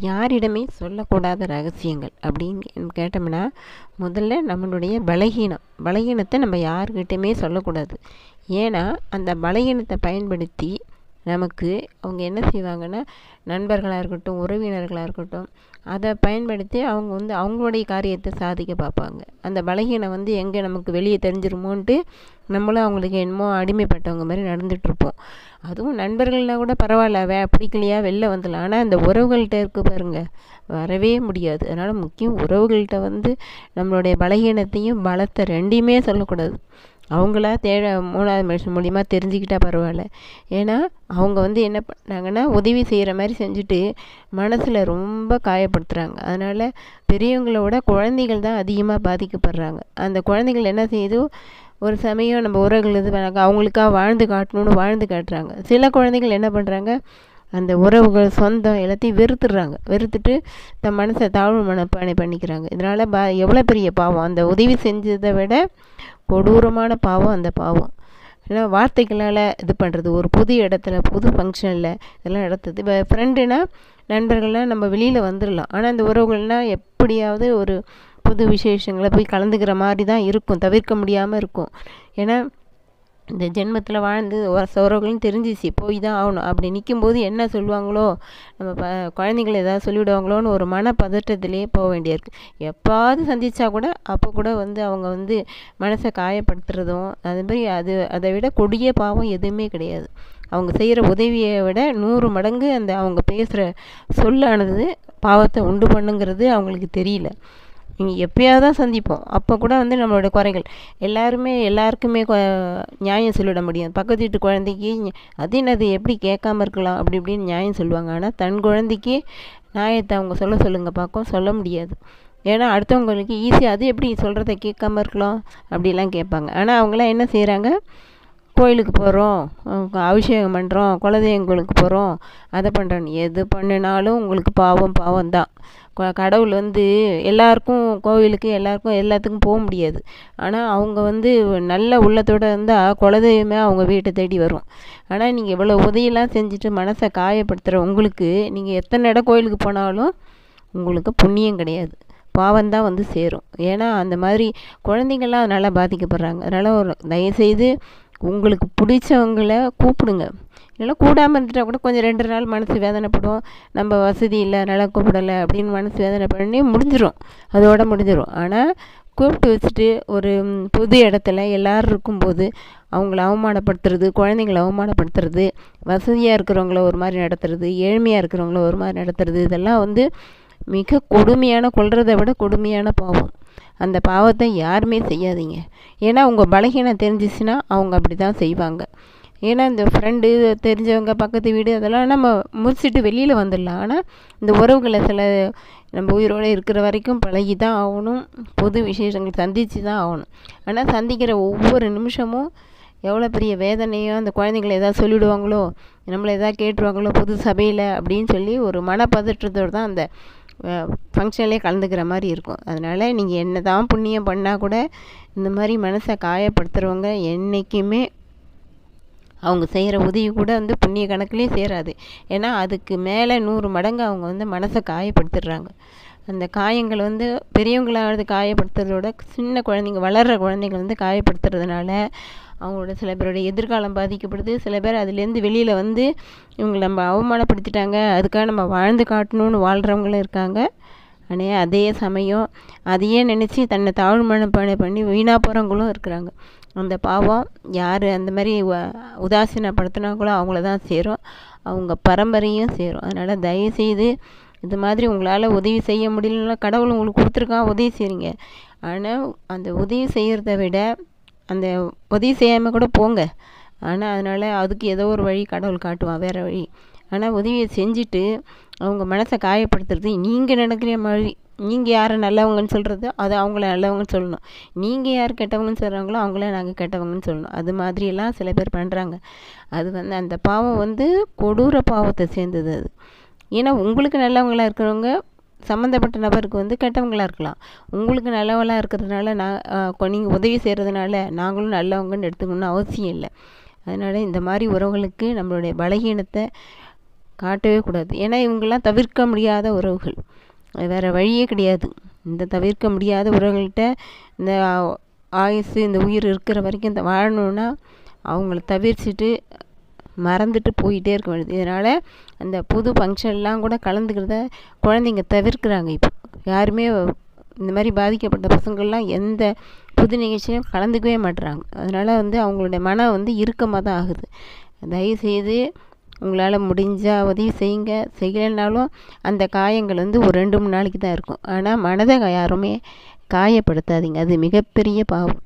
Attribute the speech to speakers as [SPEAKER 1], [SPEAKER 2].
[SPEAKER 1] யாரிடமே சொல்லக்கூடாத ரகசியங்கள் அப்படின்னு கேட்டோம்னா முதல்ல நம்மளுடைய பலகீனம். பலகீனத்தை நம்ம யாருக்கிட்டையுமே சொல்லக்கூடாது. ஏன்னா அந்த பலகீனத்தை பயன்படுத்தி நமக்கு அவங்க என்ன செய்வாங்கன்னா நண்பர்களாக இருக்கட்டும் உறவினர்களாக இருக்கட்டும் அதை பயன்படுத்தி அவங்க வந்து அவங்களுடைய காரியத்தை சாதிக்க பார்ப்பாங்க. அந்த பலகீனம் வந்து எங்கே நமக்கு வெளியே தெரிஞ்சிருமோன்ட்டு நம்மளும் அவங்களுக்கு என்னமோ அடிமைப்பட்டவங்க மாதிரி நடந்துகிட்ருப்போம். அதுவும் நண்பர்கள்னால் கூட பரவாயில்ல வே பிடிக்கலையா வெளில வந்துடலாம். ஆனால் அந்த உறவுகள்கிட்ட இருக்க பாருங்கள் வரவே முடியாது. அதனால் முக்கியம் உறவுகள்கிட்ட வந்து நம்மளுடைய பலகீனத்தையும் பலத்தை ரெண்டையுமே சொல்லக்கூடாது. அவங்களா தேட மூணாவது மனுஷன் மூலிமா தெரிஞ்சுக்கிட்டால் பரவாயில்ல. ஏன்னா அவங்க வந்து என்ன பண்ணாங்கன்னா உதவி செய்கிற மாதிரி செஞ்சுட்டு மனசில் ரொம்ப காயப்படுத்துகிறாங்க அதனால் பெரியவங்கள விட குழந்தைகள் தான் அதிகமாக பாதிக்கப்படுறாங்க. அந்த குழந்தைகள் என்ன செய்யுதோ? ஒரு சமயம் நம்ம உறவுகள் இது பண்ணாங்க அவங்களுக்காக வாழ்ந்து காட்டணும்னு வாழ்ந்து காட்டுறாங்க. சில குழந்தைகள் என்ன பண்ணுறாங்க அந்த உறவுகள் சொந்தம் எல்லாத்தையும் வெறுத்துடுறாங்க. வெறுத்துட்டு தன் மனசை தாழ்வு மனப்பானை பண்ணிக்கிறாங்க. இதனால் பா எவ்வளோ பெரிய பாவம். அந்த உதவி செஞ்சதை விட கொடூரமான பாவம் அந்த பாவம். ஏன்னா வார்த்தைகளால் இது பண்ணுறது ஒரு புது இடத்துல புது ஃபங்க்ஷனில் இதெல்லாம் நடத்துது இப்போ ஃப்ரெண்டுனா நண்பர்கள்னால் நம்ம வெளியில் வந்துடலாம் ஆனால் அந்த உறவுகள்னால் எப்படியாவது ஒரு புது விசேஷங்களை போய் கலந்துக்கிற மாதிரி தான் இருக்கும். தவிர்க்க முடியாமல் இருக்கும். ஏன்னா இந்த ஜென்மத்தில் வாழ்ந்து உறவுகள்னு தெரிஞ்சிச்சு போய் தான் ஆகணும். அப்படி நிற்கும்போது என்ன சொல்லுவாங்களோ நம்ம ப குழந்தைங்கள ஏதாவது சொல்லிவிடுவாங்களோன்னு ஒரு மன பதட்டத்திலே போக வேண்டியிருக்கு. எப்பாவது சந்தித்தா கூட அப்போ கூட வந்து அவங்க வந்து மனசை காயப்படுத்துறதும் அது மாதிரி அது அதை விட கொடிய பாவம் எதுவுமே கிடையாது. அவங்க செய்கிற உதவியை விட நூறு மடங்கு அந்த அவங்க பேசுகிற சொல்லானது பாவத்தை உண்டு பண்ணுங்கிறது அவங்களுக்கு தெரியல. எப்போயாவது தான் சந்திப்போம். அப்போ கூட வந்து நம்மளோட குறைகள். எல்லாருமே எல்லாருக்குமே நியாயம் சொல்லிட முடியும். பக்கத்து வீட்டு குழந்தைக்கு அது என்னது? எப்படி கேட்காம இருக்கலாம்? அப்படி இப்படின்னு நியாயம் சொல்லுவாங்க. ஆனால் தன் குழந்தைக்கு நியாயத்தை அவங்க சொல்ல சொல்லுங்கள் பார்க்கும் சொல்ல முடியாது. ஏன்னா அடுத்தவங்களுக்கு ஈஸியாக அது எப்படி சொல்கிறத கேட்காம இருக்கலாம்? அப்படிலாம் கேட்பாங்க. ஆனால் அவங்களாம் என்ன செய்கிறாங்க கோயிலுக்கு போகிறோம் அபிஷேகம் பண்ணுறோம் குலதெய்வங்களுக்கு போகிறோம் அதை பண்ணுறோம் எது பண்ணினாலும் உங்களுக்கு பாவம் பாவம் தான் கடவுள் வந்து எல்லாருக்கும் கோவிலுக்கு எல்லாருக்கும் எல்லாத்துக்கும் போக முடியாது. ஆனால் அவங்க வந்து நல்ல உள்ளத்தோடு இருந்தால் குலதெய்வமே அவங்க வீட்டை தேடி வரும். ஆனால் நீங்கள் இவ்வளோ உதவியெல்லாம் செஞ்சுட்டு மனசை காயப்படுத்துகிற உங்களுக்கு நீங்கள் எத்தனை இடம் கோயிலுக்கு போனாலும் உங்களுக்கு புண்ணியம் கிடையாது. பாவம் தான் வந்து சேரும். ஏன்னா அந்த மாதிரி குழந்தைங்கள்லாம் அதனால் பாதிக்கப்படுறாங்க. அதனால் ஒரு தயவுசெய்து உங்களுக்கு பிடிச்சவங்கள கூப்பிடுங்க. இல்லைன்னா கூடாமல் இருந்துட்டால் கூட கொஞ்சம் ரெண்டு நாள் மனசு வேதனைப்படும். நம்ம வசதி இல்லை அதனால் கூப்பிடலை அப்படின்னு மனசு வேதனை பண்ணி முடிஞ்சிடும் அதோடு முடிஞ்சிடும் ஆனால் கூப்பிட்டு வச்சுட்டு ஒரு பொது இடத்துல எல்லோரும் இருக்கும்போது அவங்கள அவமானப்படுத்துறது குழந்தைங்கள அவமானப்படுத்துறது வசதியாக இருக்கிறவங்கள ஒரு மாதிரி நடத்துறது ஏழ்மையாக இருக்கிறவங்கள ஒரு மாதிரி நடத்துறது இதெல்லாம் வந்து மிக கொடுமையான கொள்றதை விட கொடுமையான பாவம். அந்த பாவத்தை யாருமே செய்யாதீங்க. ஏன்னா உங்கள் பலகீனம் தெரிஞ்சிச்சுன்னா அவங்க அப்படி தான் செய்வாங்க. ஏன்னா இந்த ஃப்ரெண்டு தெரிஞ்சவங்க பக்கத்து வீடு அதெல்லாம் நம்ம முடிச்சுட்டு வெளியில் வந்துடலாம். ஆனால் இந்த உறவுகளை சில நம்ம உயிரோடு இருக்கிற வரைக்கும் பழகி தான் ஆகணும். பொது விசேஷங்கள் சந்தித்து தான் ஆகணும். ஆனால் சந்திக்கிற ஒவ்வொரு நிமிஷமும் எவ்வளோ பெரிய வேதனையோ அந்த குழந்தைங்கள எதாவது சொல்லிவிடுவாங்களோ நம்மளை எதாவது கேட்டுருவாங்களோ புது சபையில் அப்படின்னு சொல்லி ஒரு மனப்பதற்றத்தோடு தான் அந்த ஃபங்க்ஷன்லேயே கலந்துக்கிற மாதிரி இருக்கும். அதனால் நீங்கள் என்ன தான் புண்ணியம் பண்ணால் கூட இந்த மாதிரி மனசை காயப்படுத்துகிறவங்க என்றைக்குமே அவங்க செய்கிற உதவி கூட வந்து புண்ணிய கணக்குலேயும் சேராது. ஏன்னா அதுக்கு மேலே நூறு மடங்கு அவங்க வந்து மனசை காயப்படுத்திடுறாங்க. அந்த காயங்கள் வந்து பெரியவங்களாவது காயப்படுத்துறதோட சின்ன குழந்தைங்க வளர்கிற குழந்தைங்க வந்து காயப்படுத்துறதுனால அவங்களோட சில பேருடைய எதிர்காலம் பாதிக்கப்படுது. சில பேர் அதுலேருந்து வெளியில் வந்து இவங்களை நம்ம அவமானப்படுத்திட்டாங்க. அதுக்காக நம்ம வாழ்ந்து காட்டணும்னு வாழ்கிறவங்களும் இருக்காங்க. ஆனால் அதே சமயம் அதையே நினச்சி தன்னை தாழ்வு மனப்பானை பண்ணி வீணாக போகிறவங்களும் இருக்கிறாங்க. அந்த பாவம் யார் அந்த மாதிரி உதாசீனப்படுத்தினாங்களோ அவங்கள தான் சேரும். அவங்க பரம்பரையும் சேரும். அதனால் தயவுசெய்து இது மாதிரி உங்களால் உதவி செய்ய முடியலன்னா கடவுள் உங்களுக்கு கொடுத்துருக்கான் உதவி செய்கிறீங்க ஆனால் அந்த உதவி செய்கிறத விட அந்த உதவி செய்யாமல் கூட போங்க. ஆனால் அதனால் அதுக்கு ஏதோ ஒரு வழி கடவுள் காட்டுவான் வேறு வழி. ஆனால் உதவியை செஞ்சுட்டு அவங்க மனசை காயப்படுத்துறது நீங்கள் நினைக்கிற மாதிரி நீங்கள் யாரை நல்லவங்கன்னு சொல்கிறது அது அவங்கள நல்லவங்கன்னு சொல்லணும். நீங்கள் யார் கெட்டவங்கன்னு சொல்கிறாங்களோ அவங்கள நாங்கள் கெட்டவங்கன்னு சொல்லணும். அது மாதிரியெல்லாம் சில பேர் பண்ணுறாங்க அது வந்து அந்த பாவம் வந்து கொடூர பாவத்தை சேர்ந்தது அது. ஏன்னா உங்களுக்கு நல்லவங்களாக இருக்கிறவங்க சம்மந்தப்பட்ட நபருக்கு வந்து கெட்டவங்களாக இருக்கலாம். உங்களுக்கு நல்லவங்களாக இருக்கிறதுனால நான் நீங்கள் உதவி செய்கிறதுனால நாங்களும் நல்லவங்கன்னு எடுத்துக்கணும்னு அவசியம் இல்லை. அதனால் இந்த மாதிரி உறவுகளுக்கு நம்மளுடைய பலகீனத்தை காட்டவே கூடாது. ஏன்னா இவங்கெல்லாம் தவிர்க்க முடியாத உறவுகள். வேறு வழியே கிடையாது. இந்த தவிர்க்க முடியாத உறவுகள்கிட்ட இந்த ஆயுசு இந்த உயிர் இருக்கிற வரைக்கும் இந்த வாழணுன்னா அவங்கள தவிர்த்துட்டு மறந்துட்டு போயிட்டே இருக்க வேண்டியது. இதனால் அந்த புது ஃபங்க்ஷன்லாம் கூட கலந்துக்கிறத குழந்தைங்க தவிர்க்கிறாங்க இப்போ. யாருமே இந்த மாதிரி பாதிக்கப்பட்ட பசங்கள்லாம் எந்த புது நிகழ்ச்சியும் கலந்துக்கவே மாட்டுறாங்க அதனால் வந்து அவங்களுடைய மனம் வந்து இறுக்கமாக தான் ஆகுது. தயவுசெய்து உங்களால் முடிஞ்சால் உதவி செய்யுங்க. செய்யலைனாலும் அந்த காயங்கள் வந்து ஒரு ரெண்டு மூணு நாளைக்கு தான் இருக்கும். ஆனால் மனதை யாருமே காயப்படுத்தாதீங்க. அது மிகப்பெரிய பாவம்.